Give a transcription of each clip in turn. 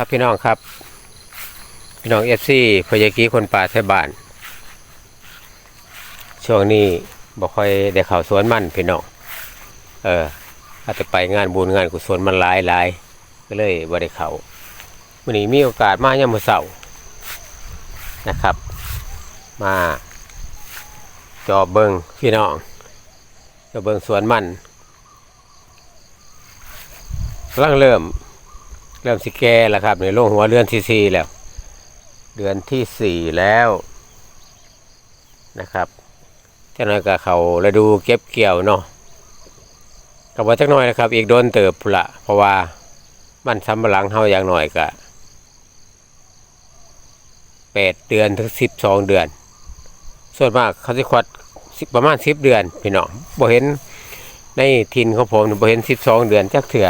ครับพี่น้องครับ พี่น้องเอฟซีพยากีคนป่าไทยบ้าน ช่วงนี้บ่ค่อยได้เข้าสวนมัน พี่น้องเอออาจจะไปงานบุญงานกุศลมันหลายหลายก็เลยบ่ได้เขาวันนี้มีโอกาสมายามมื้อเช้านะครับ มาจอบเบิงพี่น้องจอบเบิงสวนมันกำลังเริ่ม เริ่มสิแก่แล้วครับในโลงหัวเดือนที่สี่แล้ว เดือนที่สี่แล้วนะครับจ้าหน้าก็เขาฤดูเก็บเกี่ยวเนาะกับว่าจักหน่อยนะครับ อีกโดนเติบพุนละเพราะว่ามันสำปะหลังเฮาอย่างหน่อยก็แปดเดือนถึงสิบสองเดือน ส่วนมากเขาจะควัดประมาณสิบเดือนพี่น้องบ่เห็นในทินของผมบ่เห็นสิบสองเดือนจักเถื่อ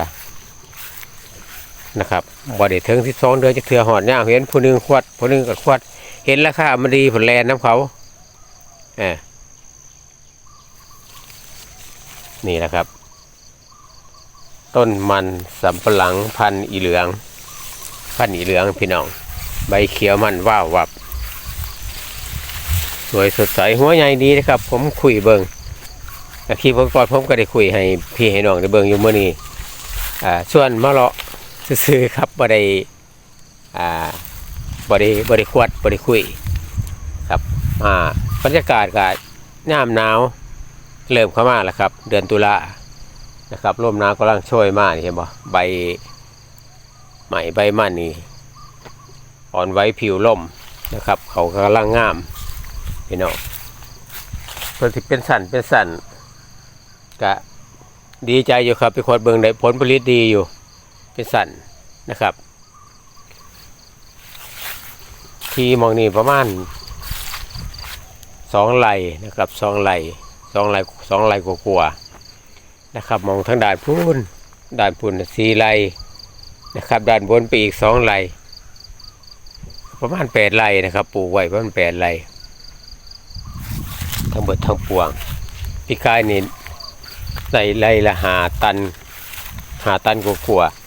นะครับบ่ได้ถึงที่สองเดือนจะเถื่อหอดย่างเห็นผู้หนึงขวดผู้หนึงก็ขวด เห็นราคามันดีผลแลนน้ำเขาเออนี่นะครับ ต้นมันสำปะหลังพันอีเหลือง พันอีเหลืองพี่น้อง ใบเขียวมันว้าววับ สวยสดใสหัวใหญ่ดีนะครับ ผมคุยเบิงแต่คลิปก่อนผมก็ได้คุยให้พี่ให้น้องได้เบิงอยู่เมื่อนี้อ่าส่วนมะเลาะ ซื้อๆครับบ่ได้อ่าบ่ได้บ่ได้ขวดบ่ได้คุยครับอ่าบรรยากาศก็ยามหนาวเริ่มเข้ามาแล้วครับ เดือนตุลานะครับลมหนาวกำลังโชยมานี่เห็นบ่ใบใหม่ใบมันนี่อ่อนไหวผิวล่มนะครับ เขากำลังงามพี่น้องเพิ่นสิเป็นสั่นเป็นสั่นก็ดีใจอยู่ครับไปขวดเบิ่งได้ผลผลิตดีอยู่ เป็นสันนะครับ ที่มองนี่ประมาณสองไหลนะครับสองไหลสองไหลสองไหลกว่าๆนะครับ มองทั้งด่านพูนด่านพูนสี่ไหลนะครับด่านบนไปอีกสองไหลประมาณแปดไหลนะครับปลูกไว้ประมาณแปดไหลทั้งหมดทั้งปวงพี่กายนี่ในไหลละหาตันหาตันกว่าๆ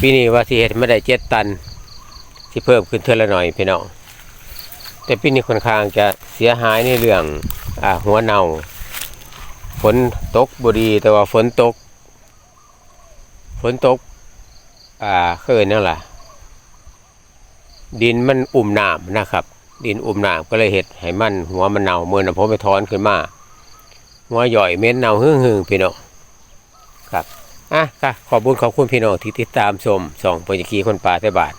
ปีนี้ว่าที่เห็ดไม่ได้เจ็ดตันที่เพิ่มขึ้นเท่าละหน่อยพี่น้องแต่ปีนี้ค่อนข้างจะเสียหายในเรื่องอ่าหัวเน่าฝนตกบดีแต่ว่าฝนตก ฝนตก อ่าเคยนั่นแหละดินมันอุ่มน้ำนะครับ ดินอุ่มน้ำก็เลยเห็ดให้มัน หัวมันเน่าเมื่อนะผมไปถอนขึ้นมาหัวหย่อยเม็ดเน่าหึ่งหึ่งๆพี่น้องครับ อะค่ะขอบคุญขอบคุณพี่น้องที่ติดตามชมสองปัญญกีคนป่าไทยบาท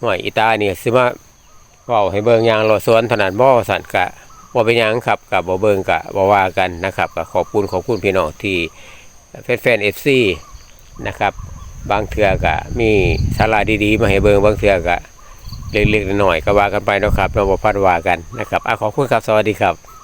หน่วยอีตาเนี่ยสิมาเว้าให้เบิงยางรอสวนถนัดบ่อสันกะบ่เป็นยังครับกับบ่เบิงกะบ่ว่ากันนะครับก็ขอบคุณขอบคุณพี่น้องที่แฟนๆ FC นะครับบางเทื่อก็มีสาระดีๆ มาให้เบิงบางเทื่อก็เล็กๆหน้อยก็ว่ากันไปนะครับเราบ่พัดว่ากันนะครับอะขอบคุณครับสวัสดีครับ